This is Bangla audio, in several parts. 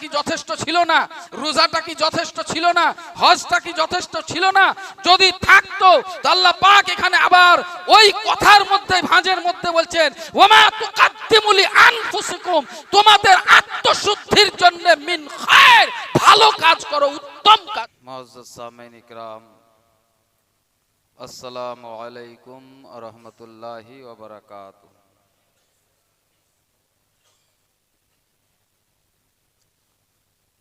কি যথেষ্ট ছিল না? রোজাটা কি যথেষ্ট ছিল না? হজটা কি যথেষ্ট ছিল না? যদি থাকতো আল্লাহ পাক এখানে আবার ওই কথার মধ্যে, ভাঁজের মধ্যে বলছেন, ওমা তুকাদ্দিমুলি আনফুসিকুম তোমাদের আত্মশুদ্ধির জন্য মিন খায়র, ভালো কাজ করো, উত্তম কাজ মুআজ্জাজ সামিন ইকরাম, আসসালামু আলাইকুম ওয়া রাহমাতুল্লাহি ওয়া বারাকাতুহু।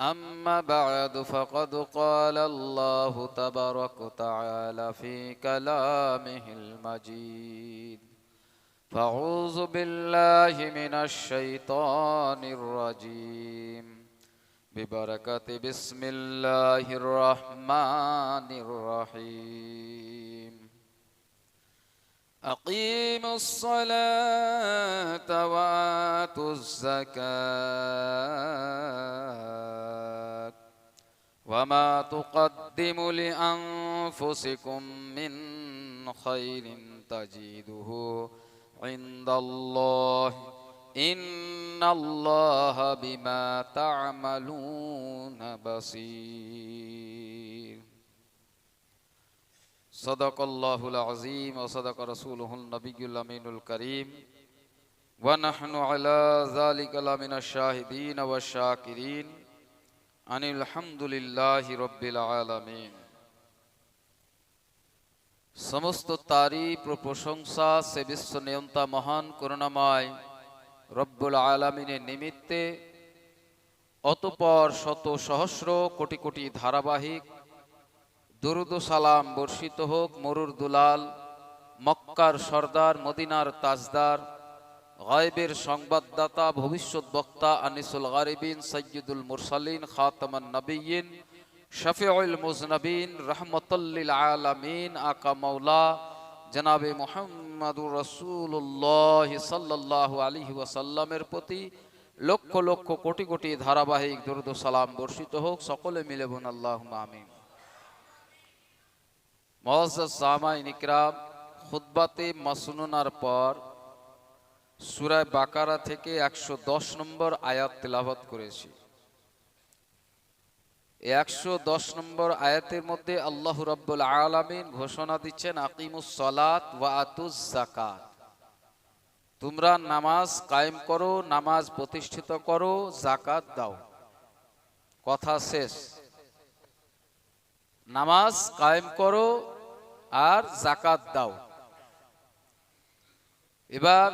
أما بعد فقد قال الله تبارك وتعالى في كلامه المجيد. فأعوذ بالله من الشيطان الرجيم. ببركة بسم الله الرحمن الرحيم. أقيموا الصلاة وآتوا الزكاة وما تقدموا لأنفسكم من خير تجده عند الله إن الله بما تعملون بصير صدق الله العظيم وصدق رسوله النبي الأمين الكريم ونحن على ذلك لمن الشاهدين والشاكرين أن الحمد لله رب العالمين সমস্ত তারিফ ও প্রশংসা সে বিশ্ব নিয়ন্তা মহান করুণাময় রব্বুল আলমিনের নিমিত্তে অতপর শত সহস্র কোটি কোটি ধারাবাহিক দুরুদ সালাম বর্ষিত হোক মরুর দুলাল, মক্কার সর্দার, মদিনার তাজদার, গায়েবের সংবাদদাতা ভবিষ্যৎ বক্তা আনিসুল গারিবিন সৈয়দুল মুরসালিন, খাতামান নবীন, শফিউল মুজনবিন, রহমতুল্লিল আলামিন, আকা মৌলা জনাবে মোহাম্মদুর রসুল্লাহ সাল্লাহ আলী ওয়াসাল্লামের প্রতি লক্ষ লক্ষ কোটি কোটি ধারাবাহিক দুরুদ সালাম বর্ষিত হোক। সকলে মিলে বোন আল্লাহ আমিন। মাসনুনার পর সুরায় বাকারা থেকে একশো দশ নম্বর আয়াত তেলাভত করেছি। একশো দশ নম্বর আয়াতের মধ্যে আল্লাহ রব্বুল আলমিন ঘোষণা দিচ্ছেন, আকিমুস সলাত ওয়া আতুস জাকাত তোমরা নামাজ কায়েম করো, নামাজ প্রতিষ্ঠিত করো জাকাত দাও। কথা শেষ। নামাজ কায়েম করো আর জাকাত দাও। এবার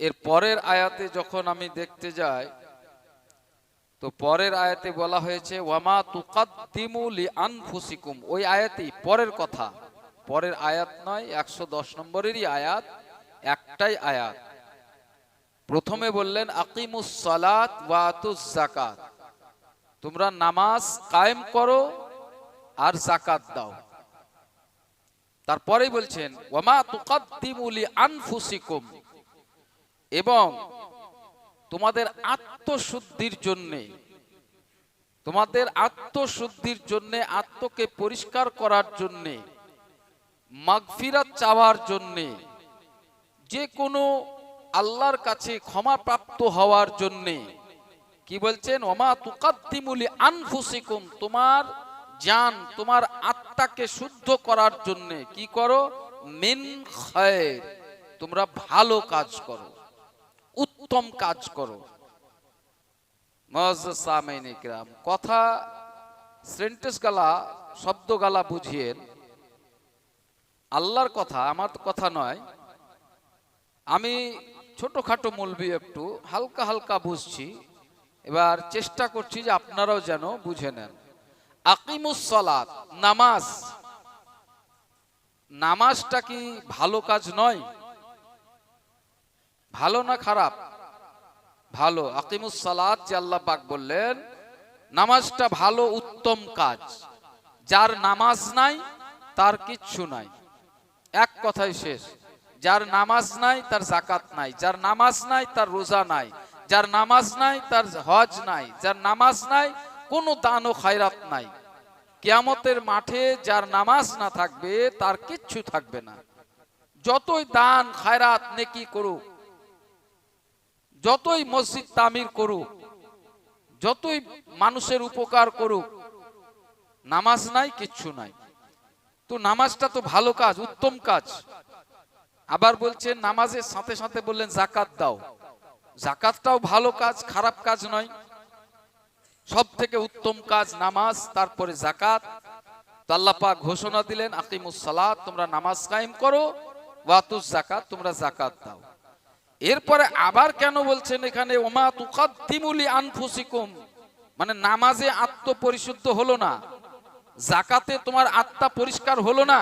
এর পরের আয়াতে যখন আমি দেখতে যাই, তো পরের আয়াতে বলা হয়েছে, ওয়ামা তুকাদ্দিমু লি আনফুসিকুম ওই আয়াতেই পরের কথা। পরের আয়াত নয়, একশো দশ নম্বরেরই আয়াত, একটাই আয়াত। প্রথমে বললেন, আকিমুস সালাত ওয়াতুস জাকাত তোমরা নামাজ কায়েম করো আর জাকাত দাও। তারপরেই বলছেন, ওয়ামা তুকাদ্দিমু লি আনফুসিকুম। এবং তোমাদের আত্মশুদ্ধির জন্যে, তোমাদের আত্মশুদ্ধির জন্যে, আত্মকে পরিষ্কার করার জন্যে, মাগফিরাত চাওয়ার জন্যে, যে কোনো আল্লাহর কাছে ক্ষমা প্রাপ্ত হওয়ার জন্যে, কি বলছেন? ওমা তুকাদ্দিমুলি আনফুসিকুম। তোমার জান, তোমার আত্মাকে শুদ্ধ করার জন্য কি করো? মিন খায়ের, তোমরা ভালো কাজ করো, উত্তম কাজ করো। ইকরাম কথা সেন্টেন্স গালা, শব্দ গালা বুঝিয়েন, আল্লাহর কথা, আমার কথা নয়, আমি ছোটখাটো মলবি একটু, হালকা হালকা বুঝছি, এবার চেষ্টা করছি যে আপনারাও যেন বুঝে নেন। আকিমুস সালাত, নামাজ। নামাজটা কি ভালো কাজ নয়? ভালো না খারাপ? ভালো। আকিমুস সালাত, যে আল্লাহ বললেন, নামাজটা ভালো উত্তম কাজ। যার নামাজ নাই, তার কিচ্ছু নাই। এক কথাই শেষ। যার নামাজ নাই, তার জাকাত নাই। যার নামাজ নাই, তার রোজা নাই। যার নামাজ নাই, তার হজ নাই। যার নামাজ নাই কোনো দান ও খায়রাত নাই। কিয়ামতের মাঠে যার নামাজ না থাকবে, তার কিচ্ছু থাকবে না। যতই দান, খায়রাত, নেকি করুক, যতই মসজিদ তামির করুক, যতই মানুষের উপকার করুক, নামাজ নাই, কিচ্ছু নাই। তো নামাজটা তো ভালো কাজ, উত্তম কাজ। আবার বলছেন নামাজের সাথে সাথে বললেন, জাকাত দাও। জাকাতটাও ভালো কাজ, খারাপ কাজ নয়। সব থেকে উত্তম কাজ নামাজ, তারপরে জাকাত তো ঘোষণা দিলেন, আকিমুস সালাত, তোমরা নামাজ কায়েম করো, ওয়াতুস জাকাত তোমরা জাকাত দাও। এরপরে আবার কেন বলছেন এখানে, ওমা তুকাদ্দিমুলি আনফুসিকুম? মানে নামাজে আত্মপরিশুদ্ধ হলো না। জাকাতে তোমার আত্মা পরিষ্কার হলো না।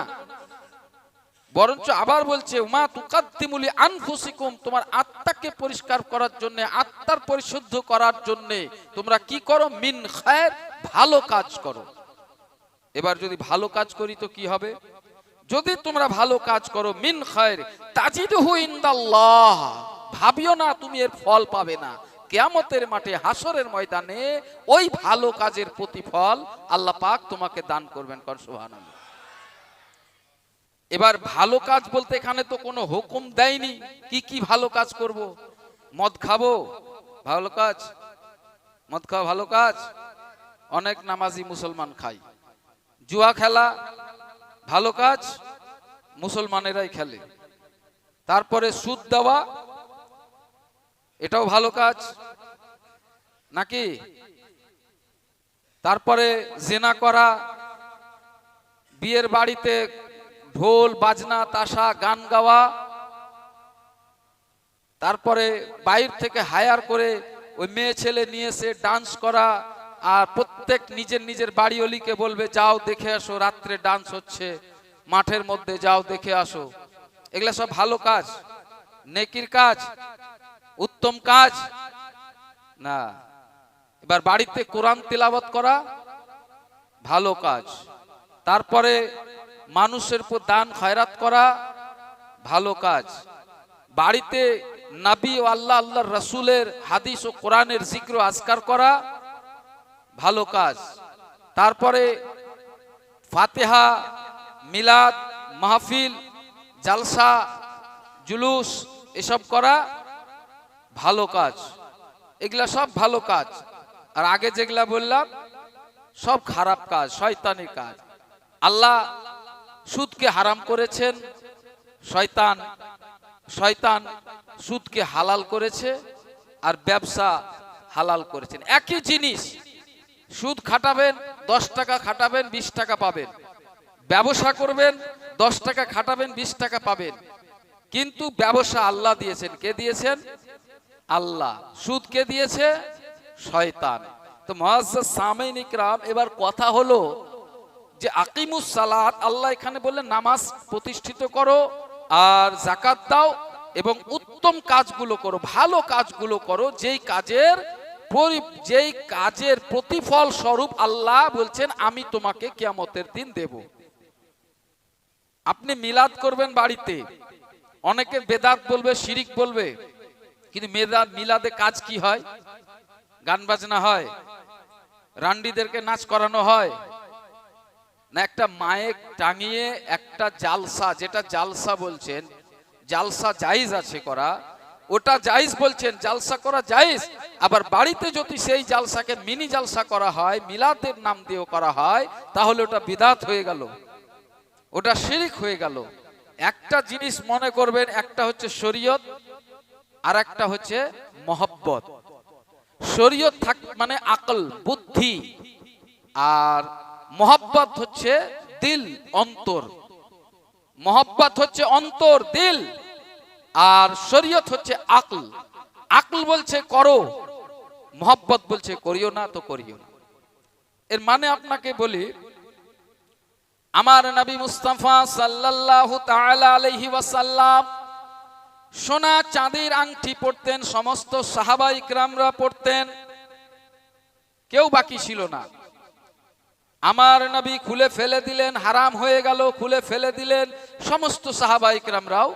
বরঞ্চ আবার বলছে, উমা তুকাদ্দিমুলি আনফুসিকুম তোমার আত্মাকে পরিষ্কার করার জন্য, আত্মার পরিশুদ্ধ করার জন্য তোমরা কি করো? মিন খায়ের ভালো কাজ করো। এবার যদি ভালো কাজ করি তো কি হবে? যদি তোমরা ভালো কাজ করো, মিন খায়ের, তাজিদহু ইনদাল্লাহ। ভাবিও না তুমি এর ফল পাবে না। কেয়ামতের মাঠে হাসরের ময়দানে ওই ভালো কাজের প্রতিফল আল্লাহ পাক তোমাকে দান করবেন কর সুবহানাল্লাহ। এবার ভালো কাজ বলতে এখানে তো কোনো হুকুম দেয়নি। কি কি ভালো কাজ করব? মদ খাব? ভালো কাজ? মদ খাওয়া ভালো কাজ? অনেক নামাজি মুসলমান খায়। জুয়া খেলা ভালো কাজ? মুসলমানেরাই খেলে। তারপরে সুদ দেওয়া, এটাও ভালো কাজ। নাকি? তারপরে জেনা করা, বিয়ের বাড়িতে ঢোল, বাজনা, তাসা, গান গাওয়া। তারপরে বাইর থেকে হায়ার করে ওই মেয়ে ছেলে নিয়ে এসে ডান্স করা আর প্রত্যেক নিজের নিজের বাড়িওলিকে বলবে, যাও দেখে আসো, রাত্রে ডান্স হচ্ছে। মাঠের মধ্যে যাও দেখে আসো। এগুলা সব ভালো কাজ। নেকির কাজ। উত্তম কাজ। না। এবার বাড়িতে কোরআন তেলাওয়াত করা ভালো কাজ। তারপরে মানুষের উপর দান, খয়রাত করা ভালো কাজ। বাড়িতে নাবি ও আল্লাহ, আল্লাহর রসুলের হাদিস ও কোরআনের জিক্র আজকার করা ভালো কাজ। তারপরে ফাতেহা, মিলাদ, মাহফিল, জালসা, জুলুস, এসব করা ভালো কাজ। এগুলা সব ভালো কাজ। আর আগে যেগুলা বললাম, সব খারাপ কাজ, শয়তানি কাজ। আল্লাহ সুদকে হারাম করেছেন, শয়তান শয়তান সুদকে হালাল করেছে আর ব্যবসা হালাল করেছেন। একই জিনিস, সুদ খাটাবেন, দশ টাকা খাটাবেন, বিশ টাকা পাবেন। ব্যবসা করবেন, দশ টাকা খাটাবেন, বিশ টাকা পাবেন। কিন্তু ব্যবসা আল্লাহ দিয়েছেন। কে দিয়েছেন? আল্লাহ। সুদ কে দিয়েছে? শয়তান। তো মহাজ্জাজ সামাইন ইকরাম, এবার কথা হলো যে আকিমুস সালাত, আল্লাহ এখানে বললেন, নামাজ প্রতিষ্ঠিত করো আর জাকাত দাও এবং উত্তম কাজগুলো করো, ভালো কাজগুলো করো, যেই কাজের যেই কাজের প্রতিফল স্বরূপ আল্লাহ বলছেন, আমি তোমাকে কিয়ামতের দিন দেব। আপনি মিলাদ করবেন বাড়িতে, অনেকে বেদাত বলবে, শিরিক বলবে, কিন্তু মেদাত, মিলাদে কাজ কি হয়? গান বাজনা হয়, রান্ডিদেরকে নাচ করানো হয় না, একটা মায়ের টাঙিয়ে একটা জালসা, যেটা জালসা বলছেন, জালসা জাইজ আছে করা, ওটা জাইজ বলছেন, জালসা করা জায়েজ। আবার বাড়িতে যদি সেই জালসাকে মিনি জালসা করা হয়, মিলাদের নাম দিয়েও করা হয়, তাহলে ওটা বিদাত হয়ে গেল। ওটা শিরিক হয়ে গেল। একটা জিনিস মনে করবেন, একটা হচ্ছে শরীয়ত, আর একটা হচ্ছে মহব্বত। শরীয়ত থাক মানে আকল, বুদ্ধি, আর মহব্বত হচ্ছে দিল, অন্তর। মোহব্বত হচ্ছে অন্তর, দিল। আর শরীয়ত হচ্ছে আকল। আকল বলছে করো। মোহব্বত বলছে করিও না তো করিও না। এর মানে আপনাকে বলি, আমার নবী মুস্তাফা সাল্লাল্লাহু তাআলা আলাইহি ওয়াসাল্লাম সোনা চাঁদের আংটি পড়তেন সমস্ত সাহাবা ইকরামরা পড়তেন কেউ বাকি ছিল না। আমার নবী খুলে ফেলে দিলেন, হারাম হয়ে গেল, খুলে ফেলে দিলেন। সমস্ত সাহাবা ইকরামরাও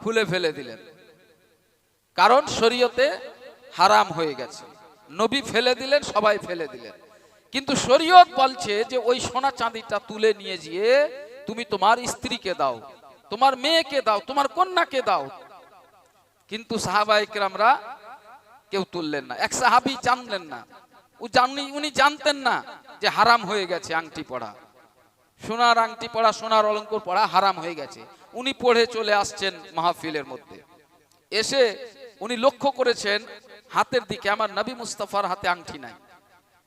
খুলে ফেলে দিলেন। কারণ শরীয়তে হারাম হয়ে গেছে। নবী ফেলে দিলেন, সবাই ফেলে দিলেন। কিন্তু শরীয়ত বলছে যে, ওই সোনা চাঁদিটা তুলে নিয়ে গিয়ে তুমি তোমার স্ত্রীকে দাও, তোমার মেয়েকে দাও, তোমার কন্যাকে দাও। কিন্তু সাহাবা ইকরামরা কেউ তুললেন না। এক সাহাবি জানলেন না উনি জানতেন না যে হারাম হয়ে গেছে আংটি পড়া। সোনার আংটি পড়া, সোনার অলঙ্কর পড়া হারাম হয়ে গেছে। উনি পড়ে চলে আসছেন মাহফিলের মধ্যে। এসে উনি লক্ষ্য করেছেন, হাতের দিকে, আমার নবী মুস্তাফার হাতে আংটি নাই।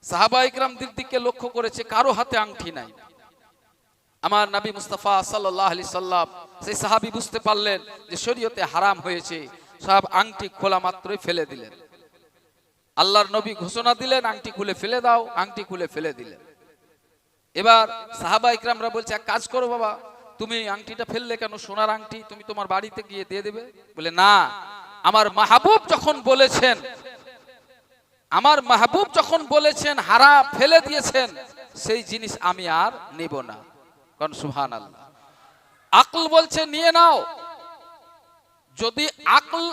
সাহাবা ইকরামদের দিকে লক্ষ্য করেছে, কারও হাতে আংটি নাই। আমার নবী মুস্তাফা সাল্লাহ আলি সাল্লাম, সেই সাহাবি বুঝতে পারলেন যে শরীয়তে হারাম হয়েছে। সব আংটি খোলা মাত্রই ফেলে দিলেন। আল্লাহর নবী ঘোষণা দিলেন, আংটি খুলে ফেলে দাও, আংটি খুলে ফেলে দিলেন। এবার সাহাবা ইকরামরা বলছে, এক কাজ করো বাবা, তুমি আংটিটা ফেললে কেন? সোনার আংটি তুমি তোমার বাড়িতে গিয়ে দিয়ে দেবে? বলে, না, আমার মাহবুব যখন বলেছেন, আমার মাহবুব যখন বলেছেন হারা ফেলে দিয়েছেন, সেই জিনিস আমি আর নেব না। কারণ সুহান আল্লাহ আকল বলছে, নিয়ে নাও। যদি আকল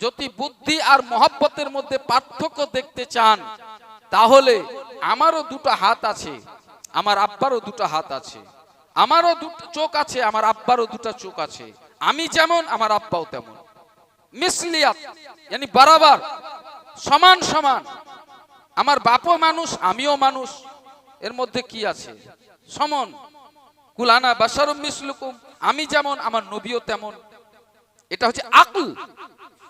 যদি বুদ্ধি আর মহব্বতের মধ্যে পার্থক্য দেখতে চান, তাহলে আমারও দুটো হাত আছে, আমার আব্বারও দুটো হাত আছে, আমারও দুটো চোখ আছে, আমার আব্বারও দুটো চোখ আছে, আমি যেমন, আমার আব্বাও তেমন। মিসলিয়াত yani বরাবর, সমান সমান। আমার বাপও মানুষ, আমিও মানুষ, এর মধ্যে কি আছে? সমান। কুলানা বাসারুম মিসলুকুম, আমি যেমন, আমার নবীও তেমন। এটা হচ্ছে আকল।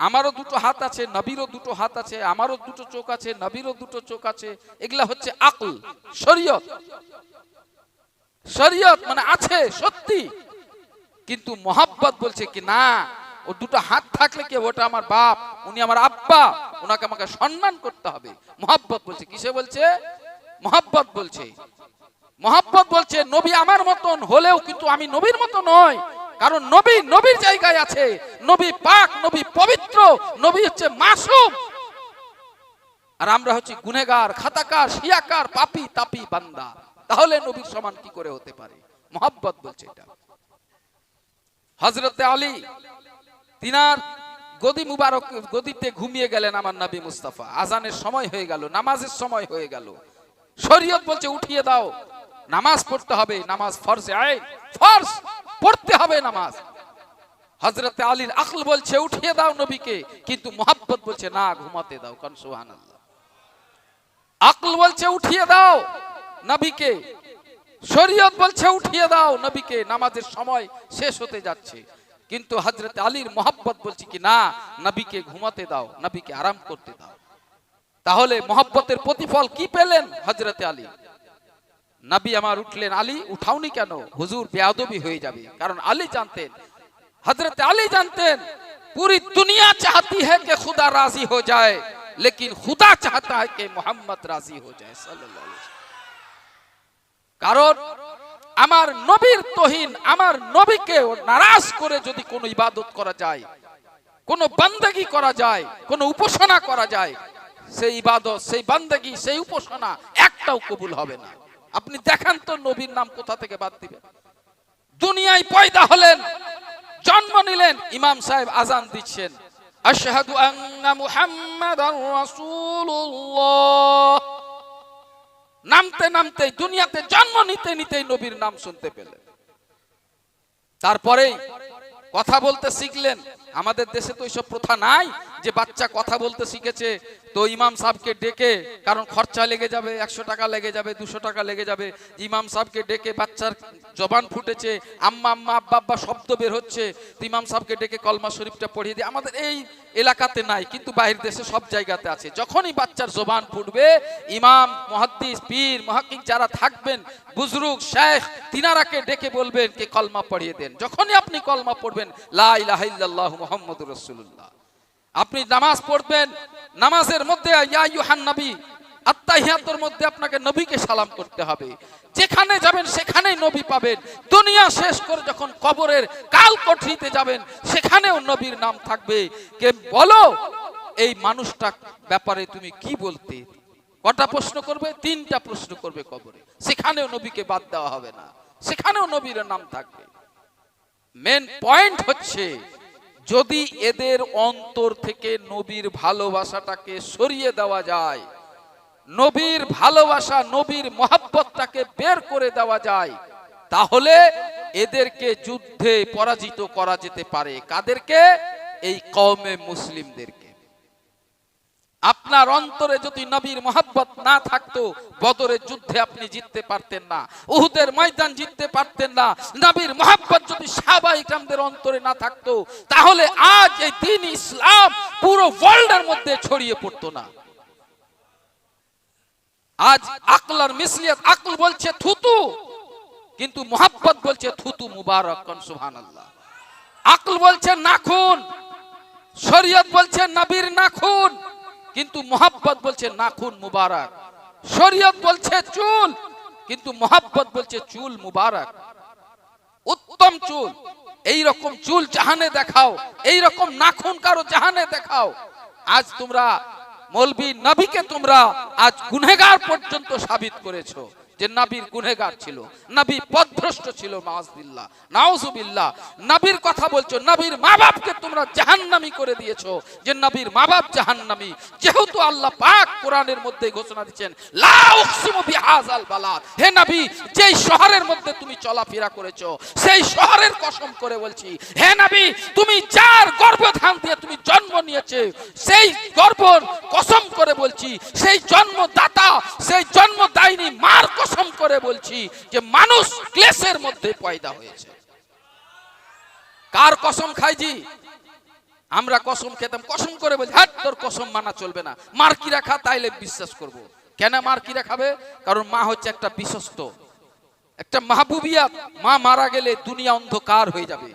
আমারও দুটো হাত আছে, নবীরও দুটো হাত আছে, আমারও দুটো চোখ আছে, নবীরও দুটো চোখ আছে, এগুলা হচ্ছে আকল। শরীয়ত। শরীয়ত মানে আছে, সত্যি। কিন্তু মোহাব্বত বলছে কি, না, ও দুটো হাত থাকলে কি ওটা আমার বাপ, উনি আমার আব্বা, ওনাকে আমাকে সম্মান করতে হবে। মোহাব্বত বলছে, কিসে বলছে? মোহাব্বত বলছে। মোহাব্বত বলছে, নবী আমার মতন হলেও কিন্তু আমি নবীর মতো নয়। কারণ নবী নবীর জায়গায় আছে। নবী পাক, নবী পবিত্র, নবী হচ্ছে মাসুম। আর আমরা হচ্ছে গুনেগার খাতাকার, শিয়াকার, পাপি, তাপি বান্দা। তাহলে নবীর সমান কি করে হতে পারে? মোহাব্বত বলছে এটা। হজরতে আলী, তিনার গদি মুবারক, গদিতে ঘুমিয়ে গেলেন আমার নবী মুস্তাফা। আজানের সময় হয়ে গেল, নামাজের সময় হয়ে গেল। শরীয়ত বলছে, উঠিয়ে দাও। নামাজ পড়তে হবে, নামাজ ফরজে আইন ফরজ, পড়তে হবে নামাজ। হজরতে আলীর আকল বলছে, উঠিয়ে দাও নবীকে। কিন্তু মোহাব্বত বলছে, না, ঘুমাতে দাও, কারণ সুহান আকল বলছে, উঠিয়ে দাও নবীকে। শরীয়ত বলছে, উঠিয়ে দাও নবীকে, নামাজের সময় শেষ হতে যাচ্ছে। কিন্তু হজরত আলীর মোহাব্বত বলছে কি, না, নবীকে ঘুমাতে দাও, নবীকে আরাম করতে দাও। তাহলে মোহাব্বতের প্রতিফল কি পেলেন হজরতে আলী? নাবি আমার উঠলেন, আলী, উঠাওনি কেন? হুজুর বেয়াদবি হয়ে যাবে। কারণ আলী জানতেন হজরত আলী জানতেন, পুরি দুনিয়া চাহতি হ্যাঁ খুদা রাজি হয়ে যায়, লেকিন খুদা চাহতা হ্যাঁ মোহাম্মদ রাজি হয়ে যায় কারণ আমার নবীর তহিন, আমার নবীকে নারাজ করে যদি কোনো ইবাদত করা যায়, কোনো বান্দাগি করা যায়, কোনো উপাসনা করা যায়, সেই ইবাদত, সেই বান্দাগি, সেই উপাসনা একটাও কবুল হবে না। আপনি দেখান তো নবীর নাম কোথা থেকে বাদ দিবেন? দুনিয়ায় পয়দা হলেন, জন্ম নিলেন, ইমাম সাহেব আজান দিচ্ছেন। আশহাদু আন্না মুহাম্মাদার রাসূলুল্লাহ। নামতে নামতে, দুনিয়াতে জন্ম নিতে নিতেই নবীর নাম শুনতে পেলেন। তারপরেই কথা বলতে শিখলেন। আমাদের দেশে তো এইসব প্রথা নাই যে বাচ্চা কথা বলতে শিখেছে তো ইমাম সাহেবকে ডেকে, কারণ খরচা লেগে যাবে, একশো টাকা লেগে যাবে, দুশো টাকা লেগে যাবে। ইমাম সাহেবকে ডেকে বাচ্চার জবান ফুটেছে, আম্মা আম্মা, আব্বা আব্বা শব্দ বের হচ্ছে। তো ইমাম সাহেবকে ডেকে কলমা শরীফটা পড়িয়ে দিয়ে, আমাদের এই এলাকাতে নাই, কিন্তু বাইরের দেশে সব জায়গাতে আছে। যখনই বাচ্চার জবান ফুটবে, ইমাম, মহাদ্দিস, পীর মহাকিক যারা থাকবেন, বুজরুগ, শেখ, তিনারাকে ডেকে বলবেন, কে কলমা পড়িয়ে দেন? যখনই আপনি কলমা পড়বেন, লা ইলাহা ইল্লাল্লাহু মুহাম্মাদুর রাসূলুল্লাহ। আপনি নামাজ পড়বেন, নামাজের মধ্যে ইয়া ইউহান নবী আত্মাহিয়াতের মধ্যে আপনাকে নবীকে সালাম করতে হবে। যেখানে যাবেন সেখানেই নবী পাবেন। দুনিয়া শেষ করে যখন কবরের কাল কঠরিতে যাবেন, সেখানেও নবীর নাম থাকবে। কে বলো, এই মানুষটা ব্যাপারে তুমি কি বলতে? কটা প্রশ্ন করবে? তিনটা প্রশ্ন করবে কবরে। সেখানেও নবীকে বাদ দেওয়া হবে না। সেখানেও নবীর নাম থাকবে। মেন পয়েন্ট হচ্ছে যদি এদের অন্তর থেকে নবীর ভালোবাসাটাকে সরিয়ে দেওয়া যায়, নবীর ভালোবাসা, নবীর মহাব্বতটাকে বের করে দেওয়া যায়, তাহলে এদেরকে যুদ্ধে পরাজিত করা যেতে পারে। কাদেরকে? এই কওমে মুসলিমদেরকে। আপনার অন্তরে যদি নবীর মহাব্বত না থাকতো বদরের যুদ্ধে আপনি জিততে পারতেন না, উহুদের ময়দান জিততে পারতেন না, নবীর মহাব্বত যদি সাহাবা ইকরামদের অন্তরে না থাকতো, তাহলে আজ এই দিন ইসলাম পুরো ওয়ার্ল্ডের মধ্যে ছড়িয়ে পড়তো না। আজ আকলার মিসলিয়াত, আকল বলছে থুতু, কিন্তু মোহাব্বত বলছে থুতু মুবারক কন, সুবহানাল্লাহ। আকল বলছে নাখুন, শরীয়ত বলছে নবীর নাখুন। কিন্তু মোহাব্বত বলছে, নাখুন মুবারক। শরীয়ত বলছে, চুল। কিন্তু মোহাব্বত বলছে, চুল মুবারক। উত্তম চুল। এই রকম চুল জাহানে দেখাও। এই রকম নাখুন কারও জাহানে দেখাও। আজ তোমরা মলবি নবীকে তোমরা আজ গুনেগার পর্যন্ত সাবিত করেছ। যে নবীর গুনেগার ছিল, নবী পথভ্রষ্ট ছিল, মাউজবিল্লাহ। নাউজুবিল্লাহ। নবীর কথা বলছো, নবীর মা বাপকে তোমরা জাহান্নামী করে দিয়েছ। যে নবীর মা বাপ জাহান্নামী, যেহেতু আল্লাহ পাক কোরআনের মধ্যে ঘোষণা দিচ্ছেন বালাদ। হে নবী, যেই শহরের মধ্যে তুমি চলাফেরা করেছ, সেই শহরের কসম করে বলছি, হে নবী, তুমি যার গর্ভধান দিয়ে তুমি জন্ম নিয়েছে, সেই গর্ভ কসম করে বলছি, সেই জন্মদাতা, সেই জন্মদায়িনী মার কসম করে বলছি যে মানুষ ক্লেশের মধ্যে পয়দা হয়েছে। কার কসম খাইজি? আমরা কসম খেতাম, কসম করে বলছি হ্যাঁ তোর কসম মানা চলবে না। মার কি রাখা, তাইলে বিশ্বাস করব। কেন মার কি রাখাবে? কারণ মা হচ্ছে একটা বিশ্বস্ত, একটা মাহবুবিয়া। মা মারা গেলে দুনিয়া অন্ধকার হয়ে যাবে।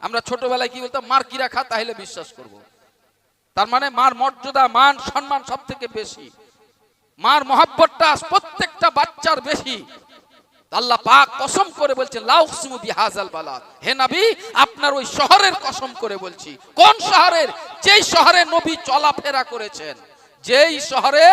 আমরা ছোটবেলায় কি বলতাম, মার কি রাখা তাহলে বিশ্বাস করব। তার মানে মার মর্যাদা, মান, সম্মান সব থেকে বেশি। মার মহাব্বতটা প্রত্যেকটা বাচ্চার বেশি। আল্লাহ পাক কসম করে বলছেন লাউকসিমু বিহাজাল বালাদ। হে নবী, আপনার ওই শহরের কসম করে বলছি। কোন শহরের? যেই শহরে নবী চলাফেরা করেছেন, যেই শহরে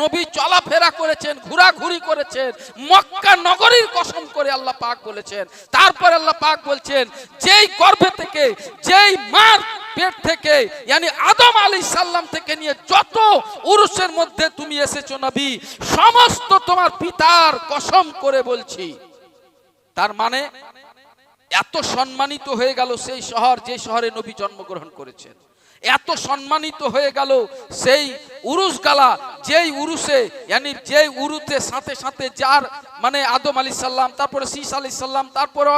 নবী চলাফেরা করেছেন, ঘোরাঘুরি করেছেন, মক্কা নগরীর কসম করে আল্লাহ পাক বলেছেন। তারপর আল্লাহ পাক বলছেন, যেই গর্ভে থেকে, যেই মার পেট থেকে, ইয়ানি আদম আলী সাল্লাম থেকে নিয়ে যত উরুসের মধ্যে তুমি এসেছ নবী, সমস্ত তোমার পিতার কসম করে বলছি। তার মানে এত সম্মানিত হয়ে গেল সেই শহর যে শহরে নবী জন্মগ্রহণ করেছেন। এত সম্মানিত হয়ে গেল, সেই উরুস গালা, যেই উরুসে ইয়ানি যেই উরুতে সাথে সাথে যার মানে আদম আলি সাল্লাম তারপরে শীষ আলি সাল্লাম তারপরে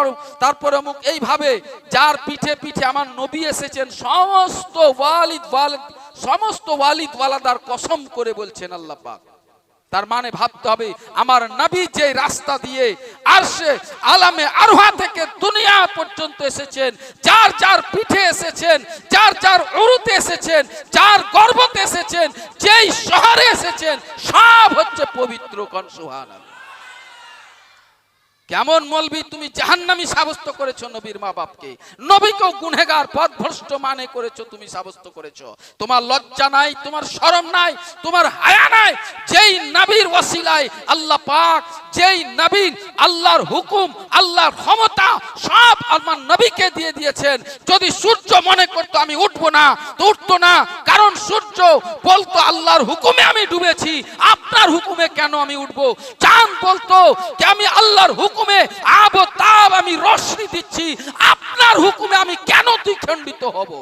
তারপরে অমুক, এইভাবে যার পিঠে পিঠে আমার নবী এসেছেন, সমস্ত ওয়ালিদ ওয়ালিদ সমস্ত ওয়ালিদ ওয়ালাদার কসম করে বলছেন আল্লাহ পাক। তার মানে ভাবতে হবে, আমার নাবি যে রাস্তা দিয়ে আরশে আলামে আরোহা থেকে দুনিয়া পর্যন্ত এসেছেন, যার যার পিঠে এসেছেন, যার যার উরুতে এসেছেন, যার গর্বতে এসেছেন, যেই শহরে এসেছেন, সব হচ্ছে পবিত্র কনসুহান। কেমন মলবি তুমি জাহান্নামি সাব্যস্ত করেছ নবীর মা বাপকে নবীকেও গুনহেগার পথভ্রষ্ট মানে করেছ তুমি সাব্যস্ত করেছ। তোমার লজ্জা নাই, তোমার শরম নাই, তোমার হায়া নাই। যেই নবীর ওসিলায় আল্লাহ পাক, যেই নবীর আল্লাহর হুকুম, আল্লাহর ক্ষমতা সব আমার নবীকে দিয়ে দিয়েছেন। যদি সূর্য মনে করতো আমি উঠবো না তো উঠতো না, কারণ সূর্য বলতো আল্লাহর হুকুমে আমি ডুবেছি, আপনার হুকুমে কেন আমি উঠবো? চাঁদ বলতো যে আমি আল্লাহর হুকুমে আব তাব আমি রশ্মি দিচ্ছি। আপনার হুকুমে আমি কেন দ্বিখণ্ডিত হব?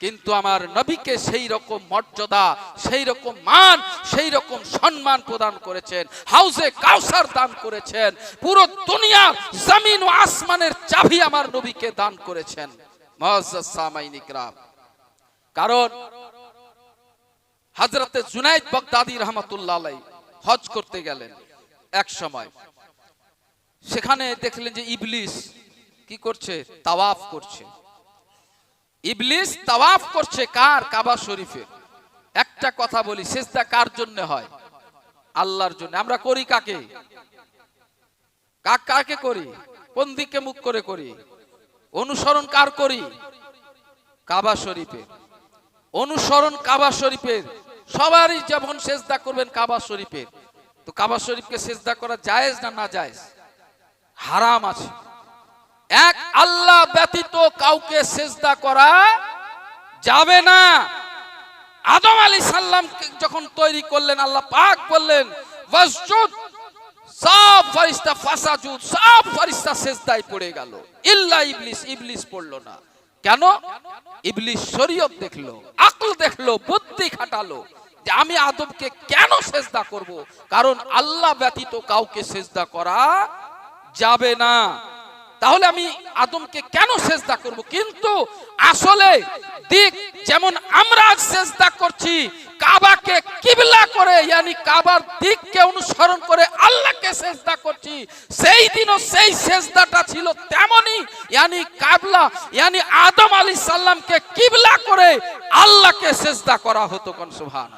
কিন্তু আমার নবীকে সেই রকম মর্যাদা, সেই রকম মান, সেই রকম সম্মান প্রদান করেছেন। হাউসে কাউসার দান করেছেন। পুরো দুনিয়ার জমিন ও আসমানের চাবি আমার নবীকে দান করেছেন। কারণ হযরতে জুনাইদ বাগদাদি রহমাতুল্লাহ হজ করতে গেলেন। এক সময়। সেখানে দেখলেন যে ইবলিস কি করছে? তাওয়াফ করছে। ইবলিস তাওয়াফ করছে কার? কাবা শরীফে। একটা কথা বলি, সেজদা কার জন্য হয়? আল্লাহর জন্য। আমরা করি কাকে? কাক করি? কোন দিকে মুখ করে করি? অনুসরণ কার করি? কাবা শরীফে। অনুসরণ কাবা শরীফের। সবারই যেমন সেজদা করবেন কাবা শরীফের। তো কাবা শরীফকে সেজদা করা জায়েজ না না জায়েজ? হারাম আছে। এক, আল্লাহ ব্যতীত কাউকে সেজদা করা যাবে না। আদম আলী সাল্লাম যখন তৈরি করলেন, আল্লাহ পাক বললেন, ওয়াসজুদ, সব ফরিস্তা ফাসাজুদ, সব ফরিস্তা সেজদায় পড়ে গেল। ইল্লা ইবলিস ইবলিস পড়ল না। কেন? ইবলিস শরীয়ত দেখল, আকল দেখল, বুদ্ধি খাটালো। যে আমি আদমকে কেন সেজদা করব? কারণ আল্লাহ ব্যতীত কাউকে সেজদা করা যাবে না। তাহলে আমি আদমকে কেন সেজদা করব? কিন্তু আসলে দিক যেমন আমরা আজ সেজদা করছি, কাবাকে কিবলা করে, ইয়ানি কাবার দিককে অনুসরণ করে আল্লাহকে সেজদা করছি, সেই দিনও সেই সেজদাটা ছিল তেমনি ইয়ানি কাবলা, ইয়ানি আদম আলী সাল্লামকে কিবলা করে আল্লাহকে সেজদা করা হতো কোন সুবহান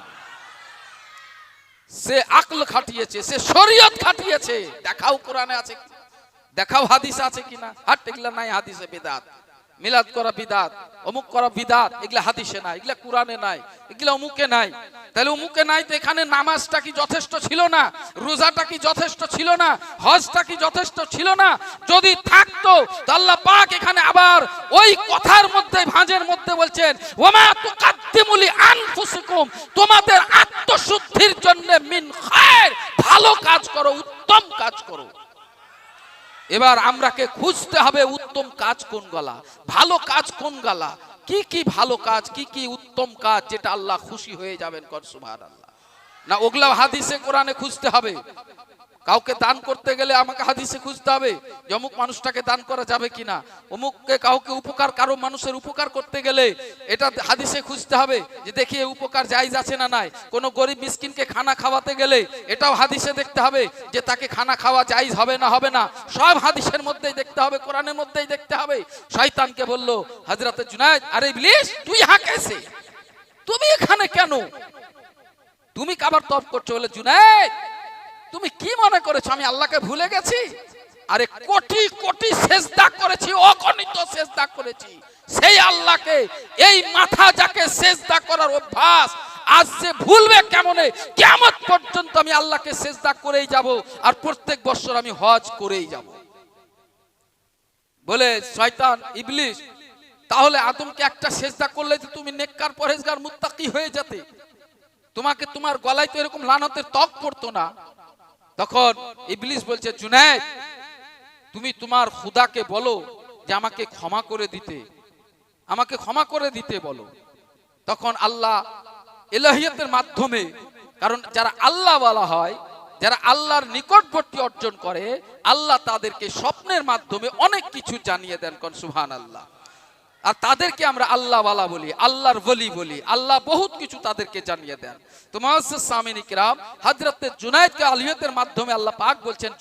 সে আকল খাটিয়েছে, সে শরীয়ত খাটিয়েছে। দেখাও কোরআনে আছে? দেখাও হাদিস আছে কিনা? আর টেকলা নাই হাদিসে বিদাত। মিলাদ করা বিদাত, অমুক করা বিদাত, এগুলা হাদিসে নাই, এগুলা কোরআনে নাই, এগুলা অমুকে নাই। তাহলে অমুকে নাই তো এখানে নামাজটা কি যথেষ্ট ছিল না? রোজাটা কি যথেষ্ট ছিল না? হজটা কি যথেষ্ট ছিল না? যদি থাকতো আল্লাহ পাক এখানে আবার ওই কথার মধ্যে, ভাঁজের মধ্যে বলছেন ওমা তুকাদ্দিমুলি আনফুসিকুম, তোমাদের আত্মশুদ্ধির জন্য মিন খায়র, ভালো কাজ করো, উত্তম কাজ করো। এবার আমরাকে খুঁজতে হবে উত্তম কাজ কোন গলা? ভালো কাজ কোন গলা? কি কি ভালো কাজ, কি কি উত্তম কাজ যেটা আল্লাহ খুশি হয়ে যাবেন কর সুভার আল্লাহ না, ওগলা হাদিসে, কোরআনে খুঁজতে হবে। কাউকে দান করতে গেলে আমাকে হাদিসে খুঁজতে হবে যে অমুক মানুষটাকে দান করা যাবে কিনা। অমুককে কাউকে উপকার, কারও মানুষের উপকার করতে গেলে এটা হাদিসে খুঁজতে হবে যে দেখি উপকার জায়জ আছে না নাই। কোনো গরিব মিসকিনকে খানা খাওয়াতে গেলে এটাও হাদিসে দেখতে হবে যে তাকে খানা খাওয়া জায়জ হবে না হবে না। সব হাদিসের মধ্যেই দেখতে হবে, কোরআনের মধ্যেই দেখতে হবে। শয়তানকে বলল, হযরতে জুনায়েদ, আরে ইবলিস তুই হাঁকেছে তুমি এখানে কেন? তুমি কাবার তপ করছ? বলে, জুনায়েদ তুমি কি মনে করেছ আমি আল্লাহকে ভুলে গেছি? আরে কোটি কোটি সেজদা করেছি, অগণিত সেজদা করেছি। সেই আল্লাহকে, এই মাথা যাকে সেজদা করার অভ্যাস, আজ সে ভুলবে কেমনে? কেমন পর্যন্ত আমি আল্লাহকে সেজদা করেই যাব আর প্রত্যেক বছর আমি হজ করেই যাব। বলে শয়তান ইবলিস তাহলে আদমকে একটা সেজদা করলে তো তুমি নেককার পরেজগার মুত্তাকি হয়ে যেতে। তোমাকে তোমার গলায় তো এরকম লানতের ত্বক পড়তো না। তখন ইবলিস বলছে জুনায়েদ তুমি তোমার খুদাকে বলো যে আমাকে ক্ষমা করে দিতে। আমাকে ক্ষমা করে দিতে বলো। তখন আল্লাহ এলাহিয়তের মাধ্যমে, কারণ যারা আল্লাহ বলা হয়, যারা আল্লাহর নিকটবর্তী অর্জন করে, আল্লাহ তাদেরকে স্বপ্নের মাধ্যমে অনেক কিছু জানিয়ে দেন কোন সুহান আল্লাহ আর তাদেরকে আমরা আল্লাহ বালা, আল্লাহর বলি বলি, আল্লাহ বহুত কিছু তাদেরকে জানিয়ে দেন। আলিয়তের মাধ্যমে আল্লাহ বলছেন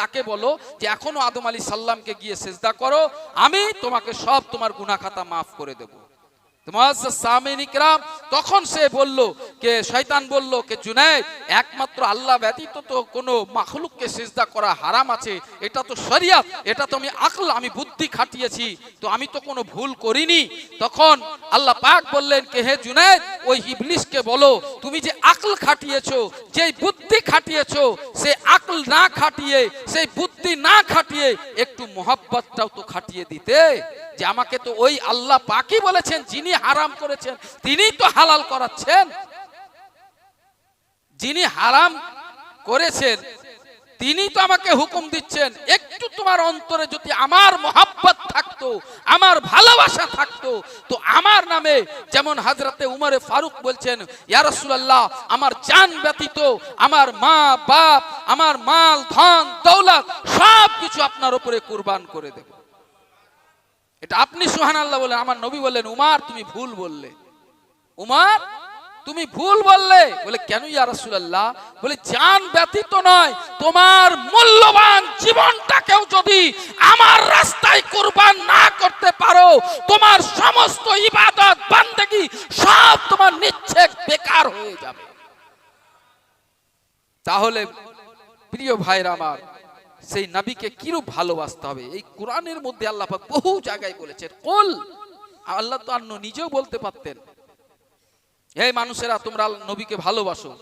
তাকে বলো যে এখনও আদম আলী সাল্লামকে গিয়ে সেজদা করো, আমি তোমাকে সব তোমার গুনাখাতা মাফ করে দেবো। তখন সে বলল, কে শয়তান বলল, কে জুনায়েদ একমাত্র আল্লাহ ব্যতীত তো কোনো মাখলুককে সিজদা করা হারাম আছে, এটা তো এটা তো আমি আকল, আমি বুদ্ধি খাটিয়েছি, তো আমি তো কোনো ভুল করিনি। তখন আল্লাহ পাক বললেন, কে হে জুনায়েদ ওই ইবলিসকে বলো, তুমি যে আকল খাটিয়েছো, যেই বুদ্ধি খাটিয়েছো, সে আকল না খাটিয়ে, সেই বুদ্ধি না খাটিয়ে একটু মহাব্বতটাও তো খাটিয়ে দিতে। যে আমাকে তো ওই আল্লাহ পাকি বলেছেন, যিনি হারাম করেছেন, তিনি তো হালাল করাচ্ছেন। যিনি হারাম করেছেন তিনি তো আমাকে হুকুম দিচ্ছেন, একটু তোমার অন্তরে যদি আমার মোহাব্বত থাকতো, আমার ভালোবাসা থাকতো, তো আমার নামে যেমন হাজরাতে উমরে ফারুক বলছেন, ইয়া রাসূলুল্লাহ, আমার জান ব্যতীত আমার মা, বাপ, আমার মাল, ধন, দৌলত সব কিছু আপনার উপরে কুরবান করে দেব। এটা আপনি সুহান আল্লাহ বলেন, আমার নবী বললেন, উমার, তুমি ভুল বললে। উমার তুমি ভুল বললে। বলে, কেন ইয়া রাসূলুল্লাহ? বলে, জান ব্যতীত নয়। তোমার মূল্যবান জীবনটাকেও যদি আমার রাস্তায় কুরবান না করতে পারো, তোমার সমস্ত ইবাদত, বান্দেগি সব তোমার নিচ্ছেক বেকার হয়ে যাবে। তাহলে, প্রিয় ভাইরা আমার, সেই নবীকে কিরূপ ভালোবাসতে হবে? এই কোরআনের মধ্যে আল্লাহ বহু জায়গায় বলেছেন, কোল। আল্লাহ তো অন্য নিজেও বলতে পারতেন। হে মানুষেরা, তোমরা নবীকে ভালোবাসো,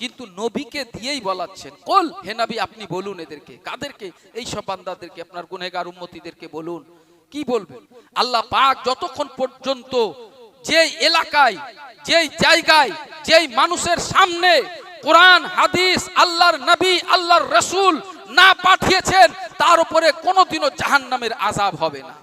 কিন্তু নবীকে দিয়েই বলাচ্ছেন। কোল, হে নবী, আপনি বলুন এদেরকে। কাদেরকে? এই সব বান্দাদেরকে, আপনার গুনেগার উম্মতিদেরকে বলুন। কি বলবেন? আল্লাহ পাক যতক্ষণ পর্যন্ত যে এলাকায়, যেই জায়গায়, যেই মানুষের সামনে কোরআন, হাদিস, আল্লাহর নবী, আল্লাহর রসুল না পাঠিয়েছেন, তার উপরে কোনোদিনও জাহান্নামের আজাব হবে না।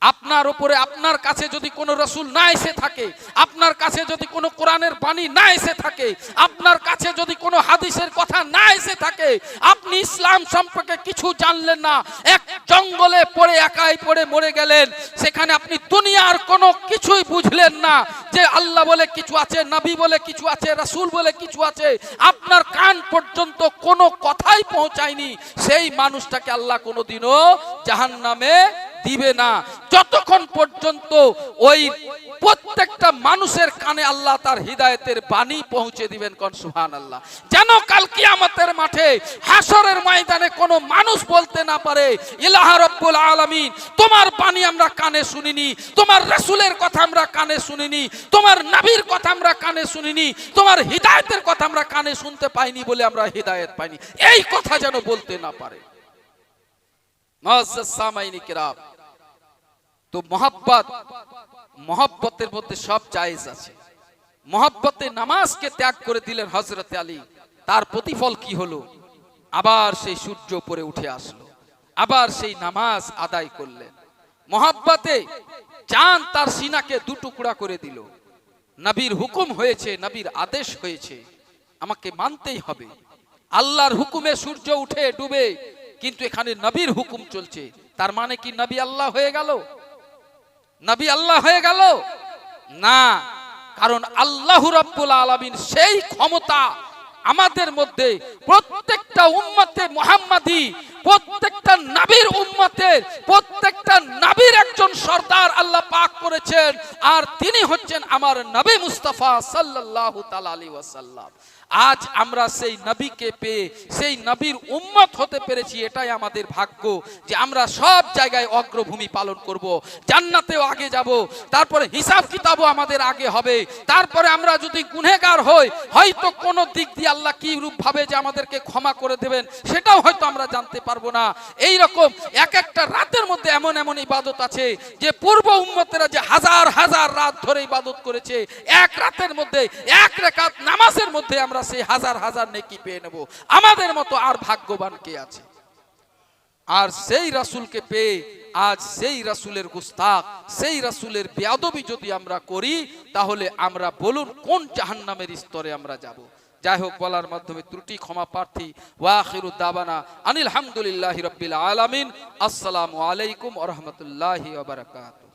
আপনার উপরে আপনার কাছে যদি কোনো রসুল না এসে থাকে। আপনার কাছে যদি কোনো কোরআনের বাণী না এসে থাকে। আপনার কাছে যদি কোনো হাদিসের কথা না এসে থাকে। আপনি ইসলাম সম্পর্কে কিছু জানলেন না। এক জঙ্গলে পড়ে, একাই পড়ে মরে গেলেন। সেখানে আপনি দুনিয়ার কোনো কিছুই বুঝলেন না। যে আল্লাহ বলে কিছু আছে, নবী বলে কিছু আছে, রাসূল বলে কিছু আছে। আপনার কান পর্যন্ত কোনো কথাই পৌঁছায়নি। সেই মানুষটাকে আল্লাহ কোনোদিনও জাহান্নামে দিবে না। যতক্ষণ পর্যন্ত ওই প্রত্যেকটা মানুষের কানে আল্লাহ তার হৃদায়তের বাণী পৌঁছে দিবেন কোন সুহান আল্লাহ যেন কাল কিয়ামতের মাঠে হাসরের ময়দানে কোনো মানুষ বলতে না পারে, ইলাহা রব্বুল আলামিন, তোমার বাণী আমরা কানে শুনিনি, তোমার রাসূলের কথা আমরা কানে শুনিনি, তোমার নবীর কথা আমরা কানে শুনিনি, তোমার হৃদায়তের কথা আমরা কানে শুনতে পাইনি বলে আমরা হৃদায়ত পাইনি। এই কথা যেন বলতে না পারে। তো মোহাব্বত, মোহাব্বতের মধ্যে সব জায়েজ আছে। মোহাব্বতে নামাজকে ত্যাগ করে দিলেন হজরত আলী। তার প্রতিফল কি হলো? আবার সেই সূর্য উপরে উঠে আসলো। আবার সেই নামাজ আদায় করলেন। মোহাব্বতে চান তার সিনাকে দু টুকরা করে দিল। নবীর হুকুম হয়েছে, নবীর আদেশ হয়েছে। আমাকে মানতেই হবে। আল্লাহর হুকুমে সূর্য উঠে ডুবে কিন্তু এখানে নবীর হুকুম চলছে। তার মানে কি নবী আল্লাহ হয়ে গেল? নবী আল্লাহ হয়ে গেল? না। কারণ আল্লাহ রাব্বুল আলামিন সেই ক্ষমতা আমাদের মধ্যে প্রত্যেকটা উম্মতে মুহাম্মাদি, প্রত্যেকটা নবীর উম্মতের প্রত্যেকটা নবীর একজন সর্দার আল্লাহ পাক করেছেন। আর তিনি হচ্ছেন আমার নবী মুস্তাফা সাল্লাল্লাহু তাআলা আলাইহি ওয়াসাল্লাম। আজ আমরা সেই নবীকে পেয়ে, সেই নবীর উম্মত হতে পেরেছি, এটাই আমাদের ভাগ্য যে আমরা সব জায়গায় অগ্রভূমি পালন করব। জান্নাতেও আগে যাব, তারপরে হিসাব কিতাবও আমাদের আগে হবে। তারপরে আমরা যদি গুনেগার হই, হয়তো কোনো দিক দিয়ে আল্লাহ কি রূপ ভাবে যে আমাদেরকে ক্ষমা করে দেবেন, সেটাও হয়তো আমরা জানতে পারব না। এই রকম এক একটা রাতের মধ্যে এমন এমন ইবাদত আছে যে পূর্ব উম্মতেরা যে হাজার হাজার রাত ধরে ইবাদত করেছে, এক রাতের মধ্যে, এক রেখাত নামাজের মধ্যে আমরা সেই হাজার হাজার নেকি পেয়ে নেব। আমাদের মতো আর ভাগ্যবান কে আছে? আর সেই রাসূলকে পেয়ে আজ সেই রাসূলের গুস্তাখ, সেই রাসূলের বেয়াদবি যদি আমরা করি, তাহলে আমরা বলুন কোন জাহান্নামের স্তরে আমরা যাব? যাই হোক, বলার মাধ্যমে ত্রুটি, ক্ষমা প্রার্থী ওয়াখিরু দাবানা আনিল হামদুলিল্লাহি রাব্বিল আলামিন। আসসালামু আলাইকুম রাহমাতুল্লাহি ওয়া বারাকাতুহু।